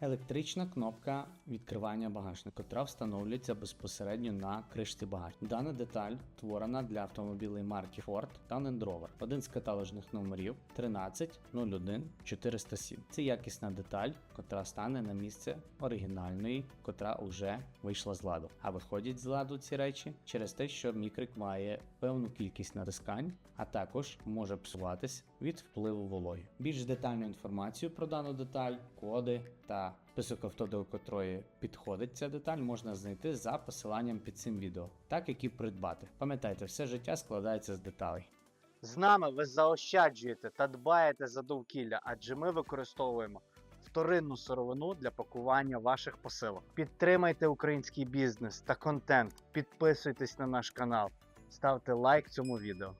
Електрична кнопка відкривання багажника, котра встановлюється безпосередньо на кришці багажника. Дана деталь творена для автомобілей марки Ford та Land Rover. Один з каталожних номерів 1301407. Це якісна деталь, котра стане на місце оригінальної, котра вже вийшла з ладу. А виходять з ладу ці речі через те, що мікрик має певну кількість натискань, а також може псуватись від впливу вологи. Більш детальну інформацію про дану деталь, коди та список авто, до котрої підходить ця деталь, можна знайти за посиланням під цим відео, так як і придбати. Пам'ятайте, все життя складається з деталей. З нами ви заощаджуєте та дбаєте за довкілля, адже ми використовуємо вторинну сировину для пакування ваших посилок. Підтримайте український бізнес та контент, підписуйтесь на наш канал, ставте лайк цьому відео.